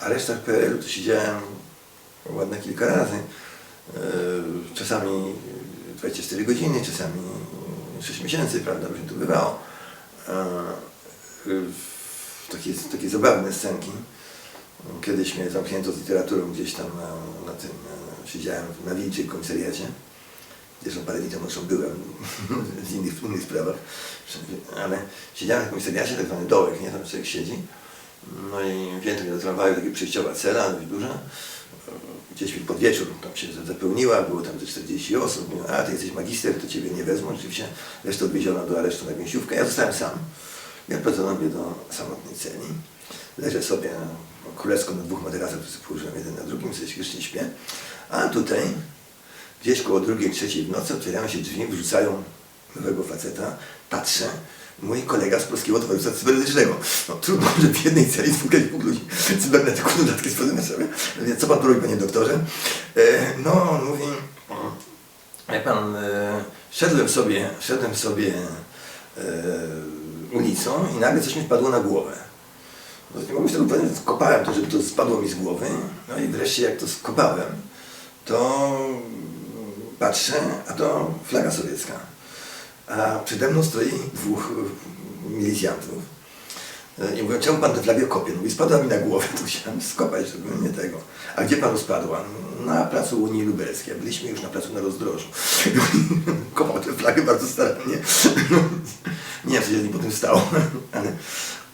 aresztach PRL-u to siedziałem ładne kilka razy. E, Czasami 24 godziny, czasami 6 miesięcy, prawda, różnie to bywało. E, Takie, takie zabawne scenki. Kiedyś mnie zamknięto z literaturą gdzieś tam na, na tym, e, siedziałem na Wilczej komisariacie. Zresztą parę dni temu byłem w innych, innych sprawach, ale siedziałem w komisariacie, tak zwany dołek, nie, tam człowiek siedzi. No i mnie do tramwaju, taka przejściowa cela, dość duża. Gdzieś pod wieczór tam się zapełniła, było tam ze 40 osób. Mówią, a ty jesteś magister, to ciebie nie wezmą. Rzeczywiście resztę odwieziono do aresztu na Gęsiówkę. Ja zostałem sam. Ja prowadzono mnie do samotnej celi. Leżę sobie królewsko na dwóch materacach, położyłem jeden na drugim, sobie śmiesznie śpię. A tutaj, gdzieś koło drugiej, trzeciej w nocy otwierają się drzwi, wrzucają nowego faceta. Patrzę, mój kolega z Polskiego Towarzystwa Cybernetycznego. No trudno, że w jednej celi spotkać dwóch ludzi cybernetyków, dodatki sprawdzimy sobie. Więc co pan tu robi, panie doktorze? E, no, on mówi, jak pan, e, szedłem sobie, szedłem sobie e, ulicą i nagle coś mi spadło na głowę. No, nie mogłem się tego powiedzieć, skopałem to, żeby to spadło mi z głowy. No i wreszcie jak to skopałem, to patrzę, a to flaga sowiecka. A przede mną stoi dwóch e, milicjantów. E, I mówię, czemu pan tę flagę kopie? Mówi, spadła mi na głowę, to chciałem skopać, żeby nie tego. A gdzie panu spadła? Na placu Unii Lubelskiej. Byliśmy już na placu na rozdrożu. Kopał tę flagę bardzo starannie. Nie wiem, co się z nim potem stało, ale,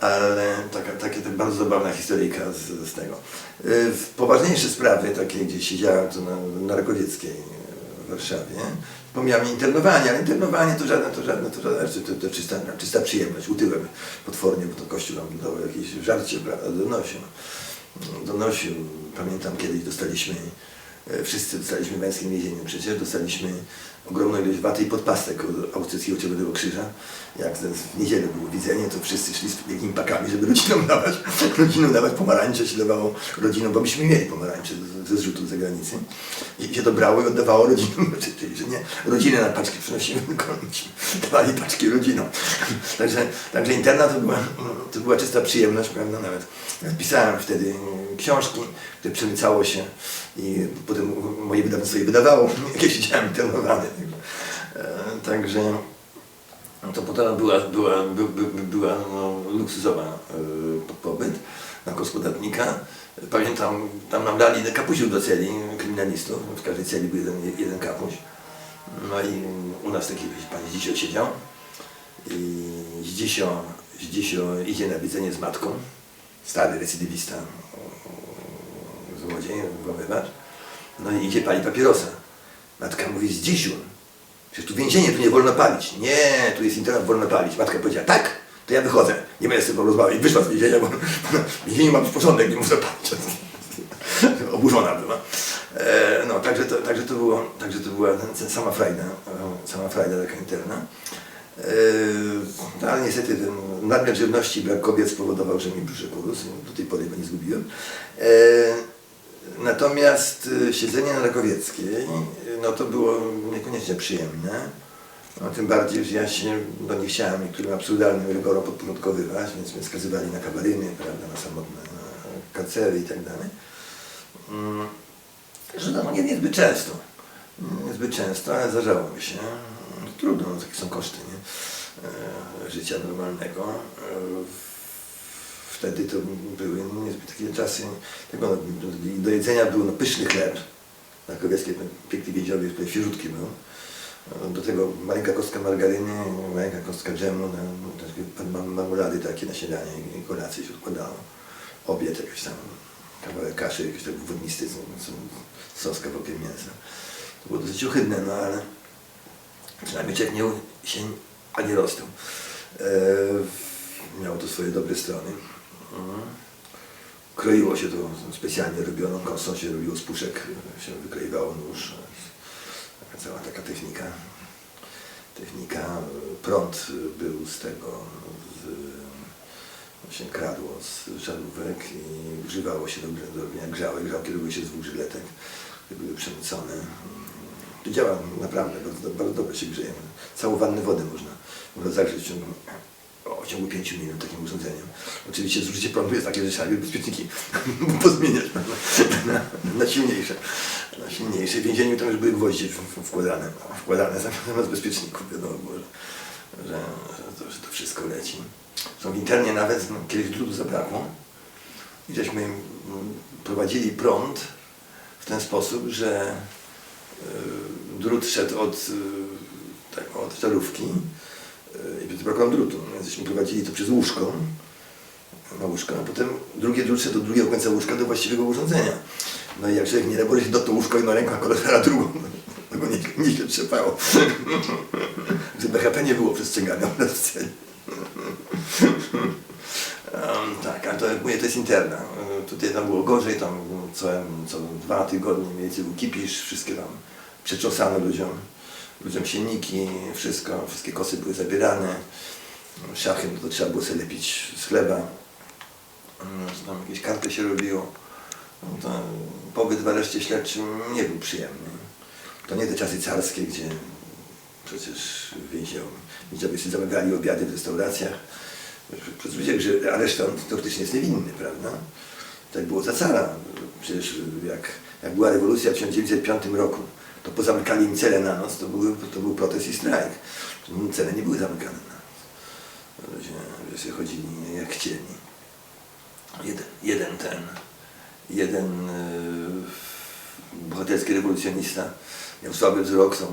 ale taka, takie to bardzo zabawna historyjka z, z tego. E, W poważniejsze sprawy, takie gdzie siedziałem to na, na Rakowieckiej w Warszawie, pomijam internowanie, ale internowanie to żadne, to żadne, to żadne, to, to czysta, czysta przyjemność. Utyłem potwornie, bo to Kościół nam dawał jakieś żarcie, prawda, donosił. Donosił, pamiętam kiedyś dostaliśmy, e, wszyscy dostaliśmy w męskim więzieniu przecież, dostaliśmy ogromną ilość waty i podpastek od austriackiego Czerwonego Krzyża. Jak w niedzielę było widzenie, to wszyscy szli z wielkimi pakami, żeby rodzinom dawać, rodzinom dawać pomarańcze, się dawało rodzinom, bo myśmy mieli pomarańcze ze- zrzutu z zagranicy. I się to brało i oddawało rodzinom, czyli że nie rodziny na paczki myśmy dawali paczki rodzinom. Także, także internat to była, to była czysta przyjemność, prawda, nawet. Pisałem wtedy książki, które przemycało się i potem moje wydawnictwo je wydawało, jak siedziałem internowany. Także, e, także no to potem była, była, by, by, by była no, luksusowa e, pobyt na gospodarnika. Pamiętam, tam nam dali kapusiów do celi kryminalistów, w każdej celi był jeden, jeden kapuś. No i u nas taki pan Zdzisio siedział i Zdzisio, Zdzisio idzie na widzenie z matką, stary recydywista, złodziej, włamywacz. No i idzie pali papierosa. Matka mówi, Zdzisiu, Przecież tu więzienie, tu nie wolno palić. Nie, tu jest internat, wolno palić. Matka powiedziała, tak, to ja wychodzę. Nie będę z tym rozmawiać. Wyszła z więzienia, bo w więzieniu ma być porządek, nie można palić. Oburzona była. E, no, także to, także to było, także to była sama frajda, e, sama frajda taka interna. No, ale niestety ten nadmiar żywności brak kobiet spowodował, że mi brzuszek urósł. Do tej pory go nie zgubiłem. Natomiast siedzenie na Rakowieckiej, no to było niekoniecznie przyjemne. No, tym bardziej, że ja się no, nie chciałem niektórym absurdalnym rygorom podporządkowywać, więc mnie skazywali na kabaryny, prawda, na samotne na karcery i tak dalej. Że no, nie, niezbyt często. Niezbyt często, ale zdarzało mi się. No, trudno, no, takie są koszty nie? E, życia normalnego. E, wtedy to były niezbyt takie czasy, tego, do, jedzenia był no, pyszny chleb, na Kowieckiej piękny wiedziowie, tutaj świeżutki był. Do tego maleńka kostka margaryny, maleńka kostka dżemu, no, marmolady takie na śniadanie i kolację się odkładało. Obiad jakiś tam, kawałek kaszy, jakiś tak wodnisty, co- co- sos kawałkiem mięsa. To było dosyć ohydne, no ale przynajmniej człowiek nie się ani rozstał. E, miało to swoje dobre strony. Mhm. Kroiło się to specjalnie robioną kosą, się robiło z puszek, się wykleiwało nóż. Cała taka technika. Technika, prąd był z tego, z, się kradło z żarówek i używało się do, do robienia grzałek. Grzałki robiły się z dwóch żyletek, które były przemycone. To działa naprawdę, bardzo, bardzo dobrze się grzeje. Całą wannę wody można, zagrzeć w ciągu w ciągu 5 minut takim urządzeniem. Oczywiście zużycie prądu jest takie, że trzeba bezpieczniki pozmieniać prawda? na, na silniejsze. Na silniejsze. W więzieniu tam już były gwoździe wkładane, wkładane zamiast bezpieczników. Wiadomo było, że, to, że to wszystko leci. Są w internie nawet, no, kiedyś drutu zabrakło i żeśmy mm, prowadzili prąd w ten sposób, że y, drut szedł od, y, tak, od żarówki y, i nam drutu. Więc żeśmy prowadzili to przez łóżko, na łóżko, a potem drugi drut szedł do drugiego końca łóżka do właściwego urządzenia. No i jak człowiek nie robił, się do to łóżko i na ręką kolorera drugą, go nie, nie się trzepało. BHP nie było przestrzegane w celi. Um, tak, ale to jak mówię, to jest interna. Y, Tutaj tam było gorzej, tam co, co dwa tygodnie mniej więcej był kipisz, wszystkie tam przeczosane ludziom, ludziom sienniki, wszystko, wszystkie kosy były zabierane. Szachy no to trzeba było sobie lepić z chleba. Że Tam jakieś karty się robiło. No to pobyt w areszcie śledczym nie był przyjemny. To nie te czasy carskie, gdzie przecież więźniowie więźniowie sobie zamawiali obiady w restauracjach. Przecież że aresztant teoretycznie jest niewinny, prawda? Tak było za cara. Przecież jak, jak była rewolucja w 1905 roku, to pozamykali im cele na noc, to, były, to był protest i strajk. Cele nie były zamykane na noc. Ludzie sobie chodzili jak chcieli. Jeden, jeden ten, jeden yy, bohaterski rewolucjonista miał słaby wzrok, tą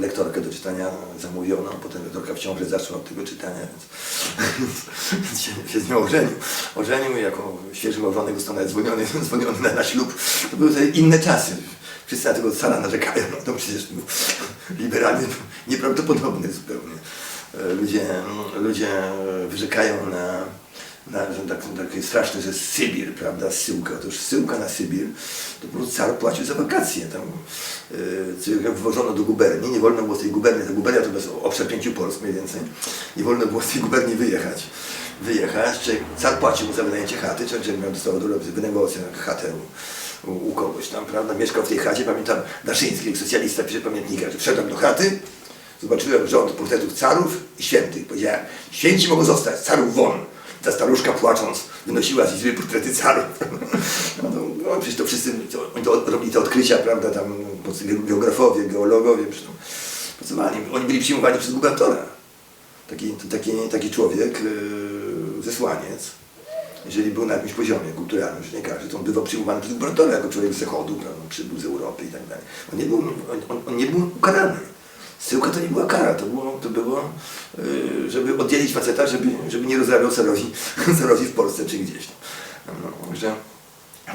lektorkę do czytania zamówiono, potem lektorka w ciąży zaszła od tego czytania, więc się, się z nią ożenił. Ożenił i jako świeży małżonek zwolniony, zwolniony na, na ślub. To były inne czasy. Wszyscy na tego cala narzekają, no to przecież był liberalny, nieprawdopodobny zupełnie. E, Ludzie, ludzie wyrzekają na, na, tak, takie straszne, że Sybir, prawda, zsyłka, to już zsyłka na Sybir, to po prostu car płacił za wakacje tam, yy, jak wywożono do guberni, nie wolno było z tej guberni, ta gubernia to jest obszar pięciu Polsk mniej więcej, nie wolno było z tej guberni wyjechać, wyjechać, czy car płacił mu za wynajęcie chaty, czy, miał dostawał do wynegocjować chatę u, u kogoś tam, prawda, mieszkał w tej chacie, pamiętam, Daszyński, socjalista, pisze pamiętnika, że wszedłem do chaty, Zobaczyłem rząd portretów carów i świętych. Powiedziałem, święci mogą zostać, carów won. Ta staruszka płacząc wynosiła z izby portrety carów. No, no przecież to wszyscy oni to, robili te odkrycia, prawda, tam geografowie, geologowie, przecież to pracowali. Oni byli przyjmowani przez gubernatora. Taki, taki, taki człowiek, yy, zesłaniec, jeżeli był na jakimś poziomie kulturalnym, już nie każdy, to on bywał przyjmowany przez gubernatora jako człowiek z zachodu, prawda, przybył z Europy i tak dalej. On nie był, on, on nie był ukarany. Syłka to nie była kara, to było, to było yy, żeby oddzielić faceta, żeby, żeby nie rozrabiał serowi, serowi w Polsce czy gdzieś. No, że,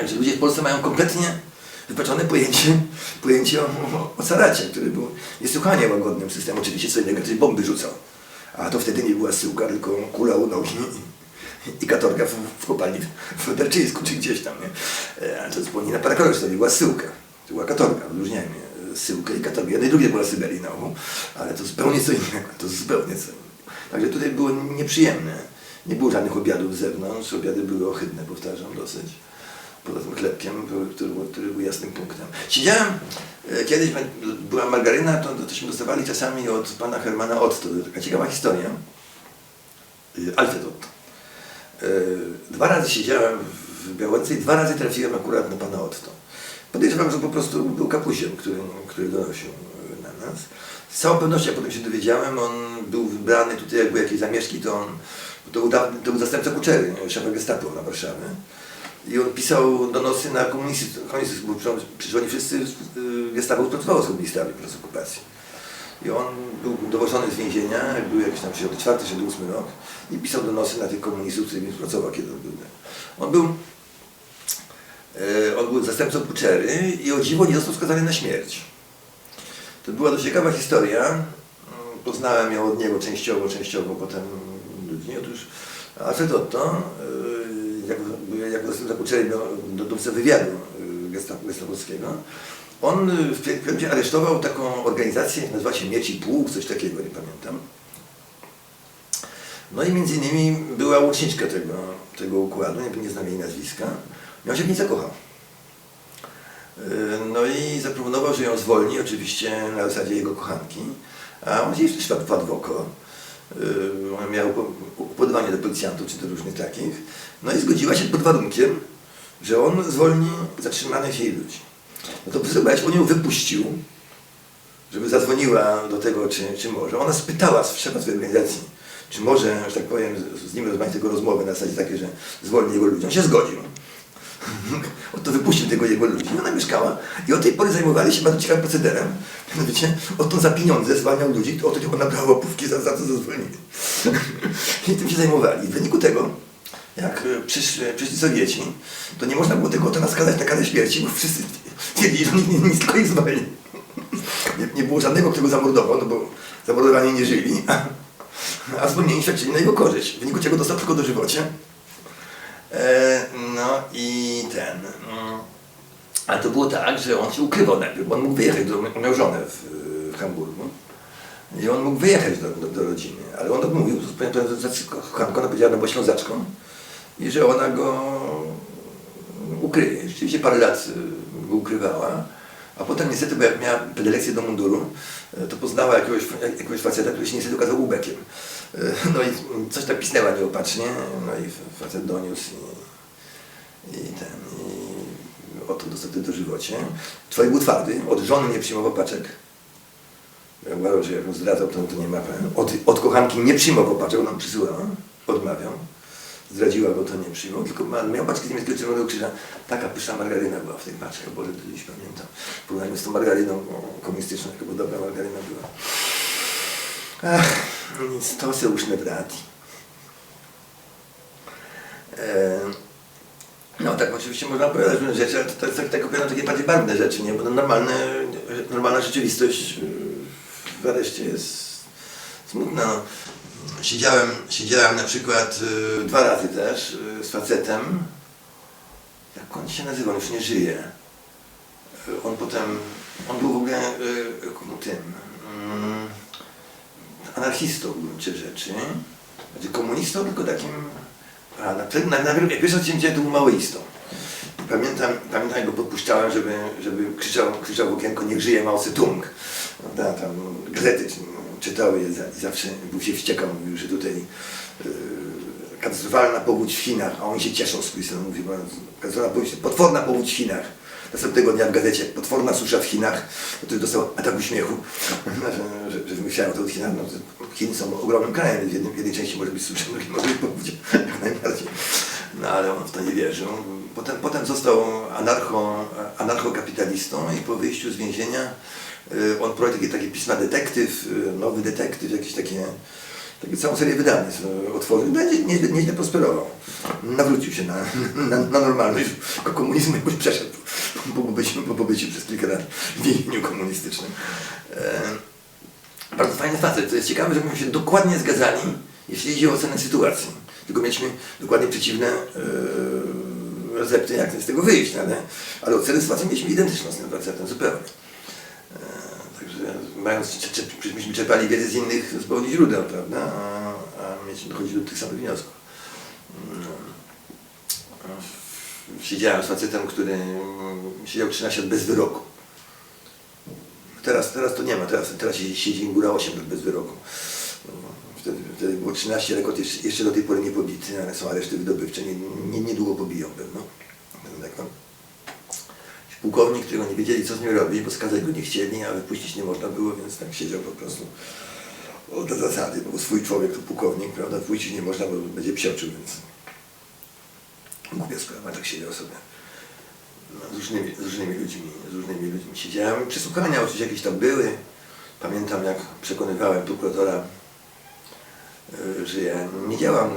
że ludzie w Polsce mają kompletnie wypaczone pojęcie, pojęcie o, o, o który był niesłychanie łagodnym systemem. Oczywiście co innego, który bomby rzucał. A to wtedy nie była syłka, tylko kula u nogi i katorga w, w kopalni w Derczyńsku czy gdzieś tam. Nie? E, A to zupełnie na parakolor, to nie była syłka, to była katorga, odróżniajmy syłkę i katorgę. Jedno i drugie była Syberii ale to zupełnie co innego, to zupełnie co innego. Także tutaj było nieprzyjemne. Nie było żadnych obiadów z zewnątrz, obiady były ohydne, powtarzam dosyć. Poza tym chlebkiem, który, który był jasnym punktem. Siedziałem, e, kiedyś była margaryna, to, tośmy dostawali czasami od pana Hermana Otto. To taka ciekawa historia. Y, Alfred Otto. E, Dwa razy siedziałem w Białęce i dwa razy trafiłem akurat na pana Otto. Podejrzewam, że po prostu był kapusiem, który, który donosił e, na nas. Z całą pewnością, potem się dowiedziałem, on był wybrany tutaj, jak były jakieś zamieszki, to on to był, to był zastępca Kuczery, szefa gestapo na Warszawę. I on pisał donosy na komunistów, komunistów bo przecież- oni wszyscy y, gestapo współpracowało z komunistami podczas okupacji. I on był dowożony z więzienia, był jakiś tam 64 czy 8 rok i pisał donosy na tych komunistów, z którymi współpracował, kiedy on był. On był E, On był zastępcą Kuczery i o dziwo nie został skazany na śmierć. To była dość ciekawa historia. Mm, Poznałem ją od niego częściowo, częściowo potem ludzi. Otóż Alfred Otto, e, jak, jak zastępca Kuczery do, do dowódcy wywiadu e, gesta- gestapowskiego, on e, w pewnym aresztował taką organizację, nazywa się Mieci Pułk, coś takiego, nie pamiętam. No i między innymi była łączniczka tego, tego układu, nie, nie znam jej nazwiska. On się w niej zakochał. Yy, No i zaproponował, że ją zwolni, oczywiście na zasadzie jego kochanki. A on jej wpadł wpadł w oko Yy, upo- upodobanie do policjantów czy do różnych takich. No i zgodziła się pod warunkiem, że on zwolni zatrzymanych jej ludzi. No to Wysobaś on ją wypuścił, żeby zadzwoniła do tego, czy, czy może. Ona spytała szefa swojej organizacji, czy może, że tak powiem, z nim rozmawiać tego rozmowy na zasadzie takiej, że zwolni jego ludzi. On się zgodził. Oto wypuścił tego jego ludzi. Ona mieszkała i od tej pory zajmowali się bardzo ciekawym procederem. Mianowicie, oto za pieniądze zwalniał ludzi, oto ona brała łapówki za, za to za zwolnienie. I tym się zajmowali. W wyniku tego, jak przyszli, przyszli Sowieci, to nie można było tego oto skazać na karę śmierci, bo wszyscy twierdzili, że nic tylko ich zwolni. Nie, nie było żadnego, kto go zamordował, no bo zamordowani nie żyli, a, a zwolnieni świadczyli na jego korzyść. W wyniku czego dostał tylko dożywocie. E, no i ten. mm, A to było tak, że on się ukrywał najpierw, bo on mógł wyjechać, on miał żonę w, Hamburgu. I on mógł wyjechać do, do, do rodziny, ale on odmówił, ona powiedziała, no bo ślązaczką i że ona go ukryje. Rzeczywiście parę lat y, go ukrywała, a potem niestety, bo jak miała predylekcję do munduru, y, to poznała jakiegoś, jak- jakiegoś faceta, który się niestety okazał ubekiem. Y, No i coś tak pisnęła nieopatrznie, no i facet doniósł i, i ten, i oto dostał do żywocie. Człowiek był twardy, od żony nie przyjmował paczek. Ja uważam, że jak ją zdradzał, to, to nie ma. Od, od kochanki nie przyjmował paczek, ona przysyłała, odmawiał. Zdradziła go, to nie przyjmował, tylko miał paczkę z niemieckiego Czerwonego Krzyża. Taka pyszna margaryna była w tych paczkach, to dziś pamiętam. W porównaniu z tą margaryną komunistyczną, jaka dobra margaryna była. Ach, se już nie brati. E, no tak, oczywiście można opowiadać różne rzeczy, ale to, to tak, opowiadam takie bardziej barwne rzeczy, nie? Bo to normalne, normalna rzeczywistość yy, w areszcie jest smutna. Siedziałem, siedziałem na przykład yy, dwa razy też yy, z facetem. Jak on się nazywa? On już nie żyje. Yy, on potem, on był w ogóle yy, tym mm, anarchistą w gruncie rzeczy. Znaczy komunistą, tylko takim a na, na, na, to był maoistą. Pamiętam, pamiętam go podpuszczałem, żeby, żeby krzyczał, krzyczał w okienko niech żyje Mao Tse-tung. Prawda, tam gazety czytały je za, i zawsze był się wściekał, mówił, że tutaj yy, katastrofalna powódź w Chinach, a oni się cieszą z Chrisem, mówi, katastrofalna powódź, potworna powódź w Chinach. Następnego dnia w gazecie potworna susza w Chinach, już dostał ataku śmiechu, że, że, że wymyślają to od Chinach. No, Chiny są ogromnym krajem, w, jednym, w jednej części może być susza, w drugiej może być powódź, najbardziej. No ale on w to nie wierzył. Potem, potem został anarcho, anarchokapitalistą i po wyjściu z więzienia y, on prowadził takie, takie pisma detektyw, y, nowy detektyw, jakieś takie, takie całą serię wydawnictw y, otworzył. No, nie- nieźle, nieźle prosperował. Nawrócił się na, na, na normalność. Ko- Komunizm jakoś przeszedł po pobyciu, po pobyciu przez kilka lat w więzieniu komunistycznym. E, bardzo fajny facet. To jest ciekawe, że myśmy się dokładnie zgadzali, jeśli chodzi o ocenę sytuacji. Tylko mieliśmy dokładnie przeciwne yy, recepty, jak z tego wyjść, ale, ale ocenę sytuacji mieliśmy identyczną z tym facetem, zupełnie. Mając, cze- przecież myśmy czerpali wiedzę z innych zupełnie źródeł, prawda? A, a mieliśmy dochodzić do tych samych wniosków. No. Siedziałem z facetem, który siedział 13 lat bez wyroku. Teraz, teraz to nie ma, teraz, teraz siedzi góra 8 lat bez wyroku. Wtedy, wtedy było 13, rekord jeszcze, jeszcze do tej pory nie pobity, ale są areszty wydobywcze, nie, nie, niedługo pobiją pewno. Pułkownik, którego nie wiedzieli co z nim robić, bo skazać go nie chcieli, a wypuścić nie można było, więc tak siedział po prostu o, do zasady, bo swój człowiek to pułkownik, prawda, wypuścić nie można, bo będzie psioczył, więc głupia sprawa, tak siedział sobie. No, z, różnymi, z różnymi ludźmi, z różnymi ludźmi siedziałem. Przesłuchania oczywiście jakieś tam były. Pamiętam jak przekonywałem prokuratora, y, że ja nie działam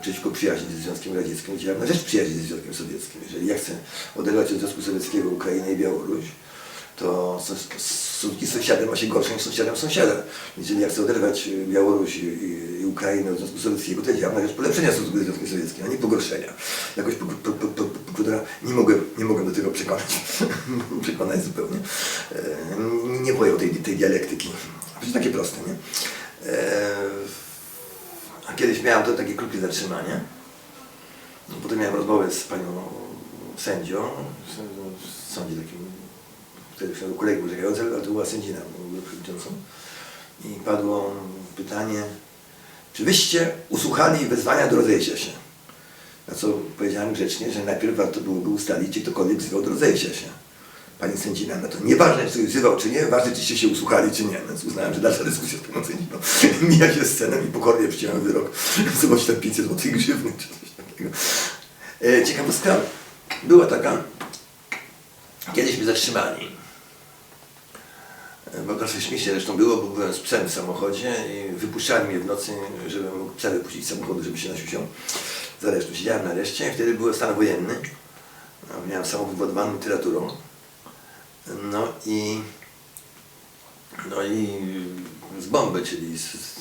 przeciwko przyjaźni ze Związkiem Radzieckim, działam na rzecz przyjaźni ze Związkiem Sowieckim. Jeżeli ja chcę oderwać od Związku Sowieckiego Ukrainę i Białoruś, to stosunki z sąsiadem ma się gorsze niż sąsiadem sąsiada. Jeżeli ja chcę oderwać Białoruś i, i, Ukrainę od Związku Sowieckiego, to działam na rzecz polepszenia stosunków ze Związkiem Sowieckim, a nie pogorszenia. Jakoś pro- pro- pro- pro- prokuratora nie mogłem, nie mogłem do tego przekonać, przekonać zupełnie. E, nie pojął tej, tej dialektyki. To takie proste, nie? E, kiedyś miałem to takie krótkie zatrzymanie. No, Potem miałem rozmowę z panią sędzią, w sądzie takim, wtedy już miał kolegę urzekający, ale to była sędzina, przewodniczącą. I padło pytanie, czy wyście usłuchali wezwania do rozejścia się? Na co powiedziałem grzecznie, że najpierw warto byłoby ustalić, czy ktokolwiek wzywał do rozejścia się. Pani sędzina na to, nieważne, czy wzywał, czy nie, ważne, czyście się usłuchali, czy nie. Więc uznałem, że dalsza dyskusja z panią sędziną mija się sceną i pokornie przyjąłem wyrok. Zobaczcie tam 500 zł grzywny, czy coś takiego. E, ciekawostka była taka, kiedyś mnie zatrzymali. Bo dosyć śmiesznie zresztą było, bo byłem z psem w samochodzie i wypuszczali mnie w nocy, żebym mógł psa wypuścić z samochodu, żeby się nasiusiał z aresztu. Siedziałem na areszcie i wtedy był stan wojenny. No, miałem samochód władowany literaturą. No i no i z bomby, czyli z, z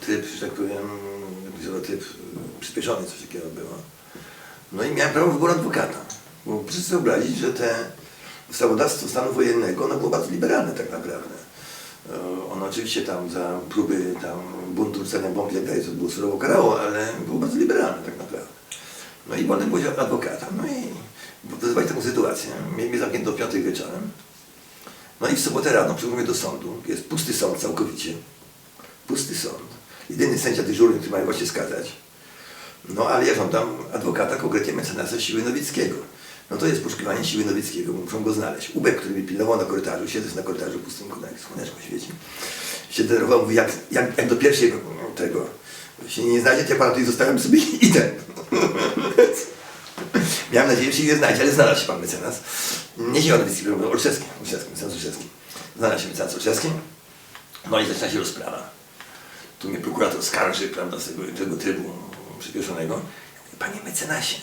tryb, że tak powiem, tryb y, przyspieszony, coś takiego było. No i miałem prawo wyboru adwokata. Bo proszę sobie wyobrazić, że te ustawodawstwo stanu wojennego ono było bardzo liberalne tak naprawdę. E, Ono oczywiście tam za próby tam buntu, rzucania bomb i tak to było surowo karało, ale było bardzo liberalne tak naprawdę. No i wolny było adwokata. No i wyzwali taką sytuację. Mnie, mnie zamknięto w piątek wieczorem. No i w sobotę rano przychodzimy do sądu. Jest pusty sąd całkowicie. Pusty sąd. Jedyny sędzia dyżurny, który mają właśnie skazać. No ale ja żądam adwokata, konkretnie mecenasa Siły Nowickiego. No to jest poszukiwanie Siły Nowickiego, muszą go znaleźć. Ubek, który mnie pilnował na korytarzu, siedzę na korytarzu pustym, jak słoneczko świeci. Się denerwował, mówi, jak, jak, jak do pierwszego tego się nie znajdzie, to ja pana tutaj zostawiam sobie i idę. Miałem nadzieję, że się nie znajdzie, ale znalazł się pan mecenas. Nie Nowicki, tylko Olszewski, Olszewski, mecenas Olszewski. Znalazł się mecenas Olszewski. No i zaczyna się rozprawa. Tu mnie prokurator skarży, prawda, z tego, tego trybu przyspieszonego. Panie mecenasie,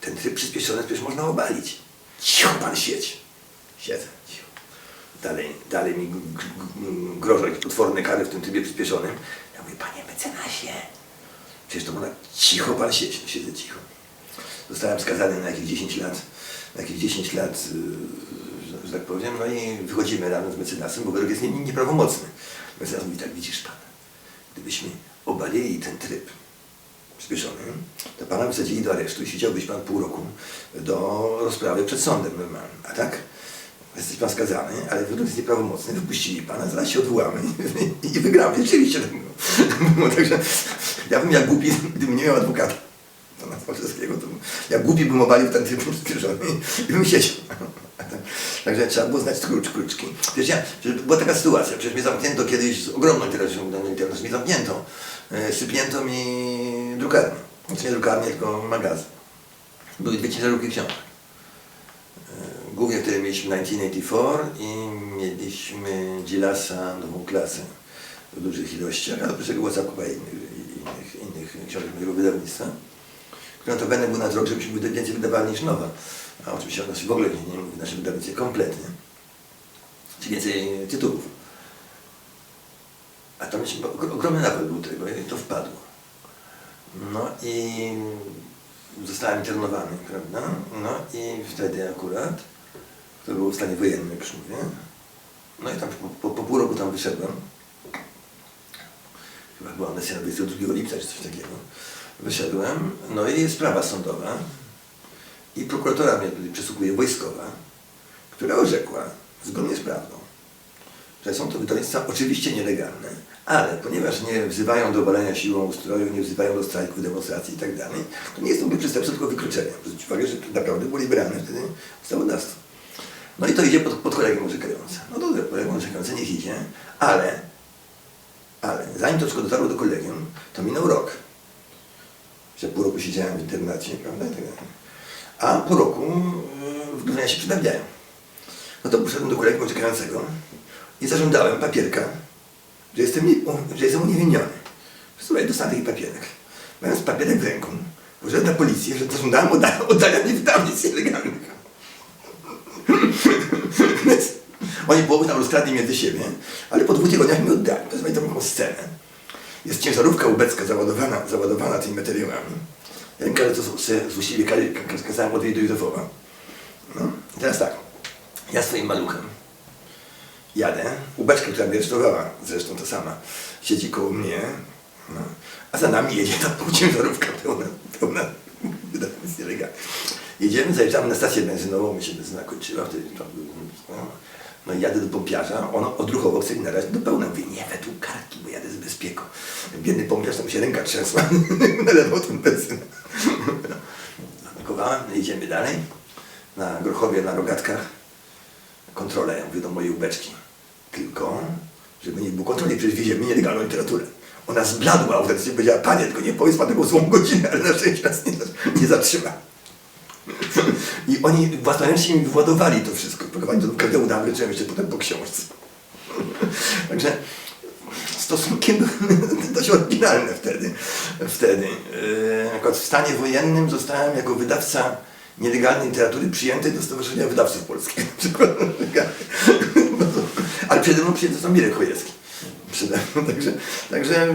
ten tryb przyspieszony przecież można obalić. Cicho pan siedź. Siedzę, cicho. Dalej, dalej mi grożą jakieś potworne kary w tym trybie przyspieszonym. Ja mówię, panie mecenasie, przecież to można cicho pan siedź. No, siedzę cicho. Zostałem skazany na jakieś 10 lat, na jakieś 10 lat, yy, że, tak powiem, no i wychodzimy razem z mecenasem, bo wyrok jest nie, nieprawomocny. Mecenas mówi tak, widzisz pan, gdybyśmy obalili ten tryb przyspieszony, to pana wsadzili do aresztu i siedziałbyś pan pół roku do rozprawy przed sądem normalnym. A tak? Jesteś pan skazany, ale wyrok jest nieprawomocny, wypuścili pana, zaraz się odwołamy i, wygramy. Rzeczywiście tak było. Także ja bym jak głupi, gdybym nie miał adwokata Walczewskiego, to jak głupi bym obalił ten tryb przyspieszony i bym siedział. Także trzeba było znać klucz, kluczki. Wiesz, ja, przecież była taka sytuacja, przecież mnie zamknięto kiedyś z ogromną interesą, no nie teraz mnie zamknięto. E, Sypnięto mi drukarnię. Znaczy nie drukarnię, tylko magazyn. Były dwie ciężarówki książek. E, Głównie wtedy mieliśmy 1984 i mieliśmy Gilasa nową klasę w dużych ilościach, ale oprócz tego była cała kupa innych, innych, innych książek mojego wydawnictwa, będę był na rok, żebyśmy wyda- więcej wydawali niż nowe. A oczywiście o nas w ogóle nie, nie mówi w naszym wydawnictwie kompletnie. Czy więcej tytułów. A tam ogromny napływ był tego i to wpadło. No i zostałem internowany, prawda? No i wtedy akurat, to było w stanie wojennym, już mówię. No i tam po, po, po pół roku tam wyszedłem. Chyba była na 22 lipca czy coś takiego. Wyszedłem, no i jest sprawa sądowa. I prokuratora mnie tutaj przesłuchuje wojskowa, która orzekła, zgodnie z prawdą, że są to wydawnictwa oczywiście nielegalne, ale ponieważ nie wzywają do obalenia siłą ustroju, nie wzywają do strajków, demonstracji i tak to nie jest to przestępstwo, tylko wykroczenie. Zwróćcie uwagę, że to naprawdę było liberalne wtedy ustawodawstwo. No i to idzie pod, pod kolegę. No dobrze, kolegę orzekające niech idzie, ale, ale zanim to wszystko dotarło do kolegium, to minął rok. Że pół roku siedziałem w internacie, prawda? tak. A po roku yy, wdrożenia się przedawniają. No to poszedłem do kolegium orzekającego i zażądałem papierka, że jestem, że jestem uniewinniony. Słuchaj, dostałem taki papierek. Mając papierek w ręku, poszedłem na policję, że zażądałem oddania, oddania mi wydawnictw nielegalnych. Oni połowę tam rozkradli między siebie, ale po dwóch tygodniach mi oddali. Pozwoli tam taką scenę. Jest ciężarówka ubecka załadowana, załadowana tymi materiałami. Ja im każę to z- złośliwie ka- ka- kazałem odwiedzić do Józefowa. No. Teraz tak, ja swoim maluchem jadę, ubeczka, która mnie aresztowała, zresztą ta sama, siedzi koło mnie, no. a za nami jedzie ta półciężarówka pełna, pełna wydawnictw nielegalnych. Jedziemy, zajeżdżamy na stację benzynową, mi się benzyna kończyła, wtedy to, no, no i jadę do pompiarza, on odruchowo chce mi na razie do pełna. Mówię, nie według kartki, bo jadę z bezpieką. Biedny pompiarz, tam się ręka trzęsła, nalewał tą benzynę. Zapakowałem, jedziemy dalej. Na Grochowie, na Rogatkach. Kontrolę, mówię do mojej ubeczki. Tylko, żeby nie było kontroli, przecież wieziemy nielegalną literaturę. Ona zbladła, autentycznie powiedziała, panie, tylko nie powiedz pan tego złą godzinę, ale na szczęście nas nie, nie zatrzyma. I oni własnoręcznie mi władowali to wszystko. Pakowali to do każdego dam, wręczyłem jeszcze potem po książce. Także stosunki były dość oryginalne wtedy. wtedy. Yy, Akurat w stanie wojennym zostałem jako wydawca nielegalnej literatury przyjęty do Stowarzyszenia Wydawców Polskich. Na przykład. Ale przede mną przyjęty został Mirek mną. Także, także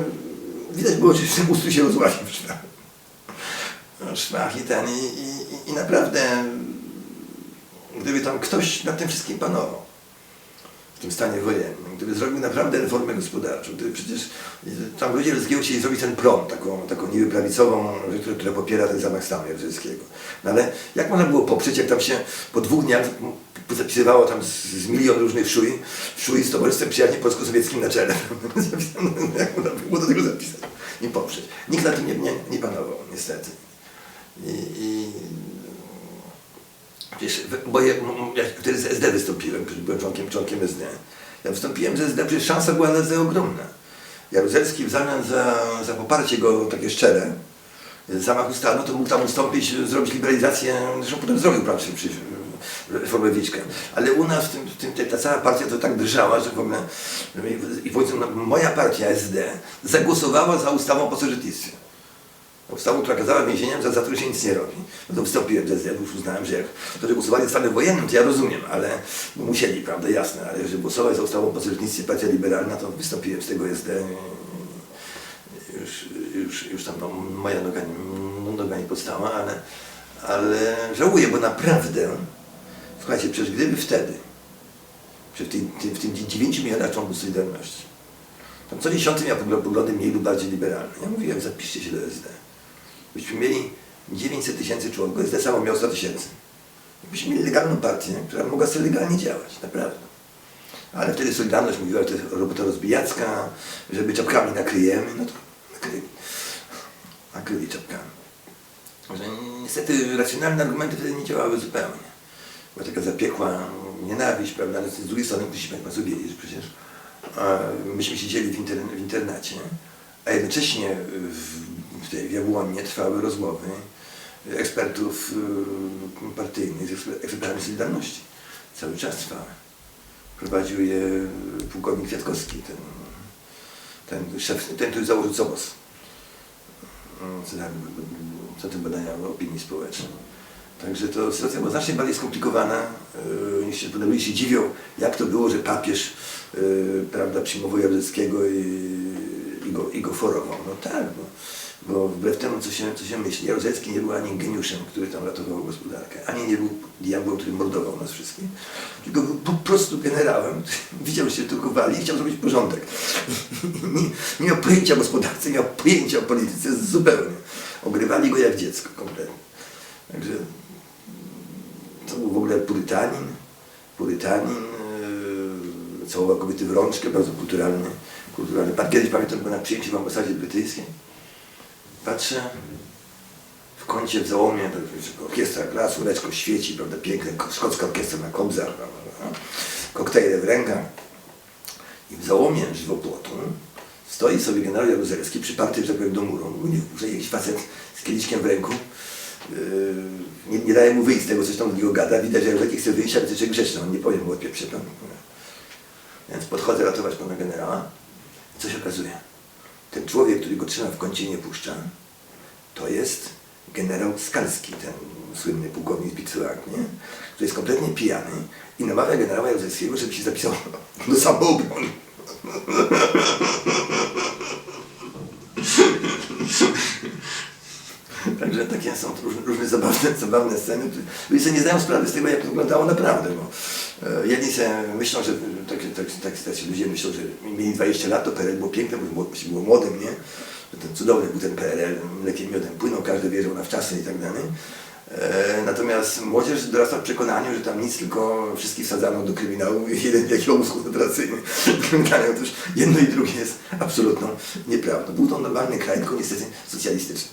widać było, że ustrój się rozłaził w szwach. I ten. I, i, I naprawdę gdyby tam ktoś nad tym wszystkim panował w tym stanie wojennym, gdyby zrobił naprawdę reformę gospodarczą, gdyby przecież tam ludzie rozgięli chcieli zrobić ten prom, taką, taką niby prawicową która, która popiera ten zamach stanu Jaruzelskiego. No ale jak można było poprzeć, jak tam się po dwóch dniach zapisywało tam z, z milion różnych szuj, szuj z Towarzystwem Przyjaźni Polsko-Sowieckim na czele. jak można było do tego zapisać i poprzeć. Nikt na tym nie, nie, nie panował, niestety. I, i Przecież, bo ja, ja wtedy z SD wystąpiłem, byłem członkiem, członkiem SD. Ja wystąpiłem z SD, przecież szansa była dla SD ogromna. Jaruzelski w zamian za, za poparcie go takie szczere, z zamachu stanu, to mógł tam ustąpić, zrobić liberalizację, zresztą potem zrobił prawda, przy reformę Wiczka. Ale u nas w tym, w tym, ta cała partia to tak drżała, że w ogóle i no, moja partia SD zagłosowała za ustawą o pasożytnictwie ustawą, która kazała więzieniom za, za to, się nic nie robi. No to wystąpiłem do już uznałem, że jak to, że głosowali za stanem wojennym, to ja rozumiem, ale musieli, prawda, jasne, ale że głosować za ustawą pasożytnictwie Partia Liberalna, to wystąpiłem z tego SD. Już, już, już tam no, moja noga, nie- no, noga nie powstała, ale, ale żałuję, bo naprawdę, słuchajcie, przecież gdyby wtedy, przy tym, tym, w tym 9 milionach członków Solidarności, tam co dziesiąty miał poglą- poglądy mniej lub bardziej liberalne. Ja mówiłem, zapiszcie się do SD. Byśmy mieli 900 tysięcy członków, SD samo miał 100 tysięcy. Byśmy mieli legalną partię, która mogła sobie legalnie działać, naprawdę. Ale wtedy Solidarność mówiła, że to jest robota rozbijacka, że my czapkami nakryjemy, no to nakryli. Nakryli czapkami. Że niestety racjonalne argumenty wtedy nie działały zupełnie. Była taka zapiekła nienawiść, prawda, ale z drugiej strony musicie Państwo wiedzieć, że przecież myśmy siedzieli w, inter, w internacie, a jednocześnie w, Jabłonie trwały rozmowy ekspertów y, partyjnych z eksper- ekspertami Solidarności. Cały czas trwały. Prowadził je pułkownik Kwiatkowski, ten, ten szef, ten, który założył COBOS. Centrum Badania Opinii Społecznej. Także to sytuacja była znacznie bardziej skomplikowana yy, niż się ludzie się dziwią, jak to było, że papież yy, prawda, przyjmował Jaruzelskiego i, i, go, i go forował. No tak, bo, bo wbrew temu, co się, co się myśli, Jaruzelski nie był ani geniuszem, który tam ratował gospodarkę, ani nie był diabłem, który mordował nas wszystkich, tylko był po prostu generałem, widział, że się drukowali i chciał zrobić porządek. nie, nie miał pojęcia o gospodarce, nie miał pojęcia o polityce zupełnie. Ogrywali go jak dziecko kompletnie. Także to był w ogóle purytanin, purytanin, yy, całował kobiety w rączkę, bardzo kulturalny, kulturalny pan. Kiedyś pamiętam, byłem na przyjęciu w ambasadzie brytyjskiej, patrzę, w kącie w załomie, orkiestra gra, słoneczko świeci, prawda, piękne, ko- szkocka orkiestra na kobzach, prawda, koktajle w rękach i w załomie żywopłotu stoi sobie generał Jaruzelski przyparty, że tak powiem, do muru, że jakiś facet z kieliszkiem w ręku, Yy, nie, nie daje mu wyjść z tego, coś tam drugiego gada. Widać, że Jaruzelski chce wyjść, ale jest grzeczny, on nie powie mu odpieprze pan. Więc podchodzę ratować pana generała. Co się okazuje? Ten człowiek, który go trzyma w kącie nie puszcza, to jest generał Skalski, ten słynny pułkownik Ark, nie? który jest kompletnie pijany i namawia generała Jaruzelskiego, żeby się zapisał do samoobrony. Także takie są różne, różne zabawne, zabawne sceny. Ludzie sobie nie zdają sprawy z tego, jak to wyglądało naprawdę. Bo, e, jedni sobie myślą, że tak, tak, tak, tacy ludzie myślą, że mieli 20 lat, to PRL było piękne, bo było- młodym, nie? Że ten cudowny był ten PRL, mlekiem miodem płynął, każdy wierzył na wczasy i tak dalej. E, Natomiast młodzież dorasta w przekonaniu, że tam nic, tylko wszystkich wsadzano do kryminału i jeden wielki obóz koncentracyjny. Otóż jedno i drugie jest absolutną nieprawdą. Był to normalny kraj, tylko niestety socjalistyczny.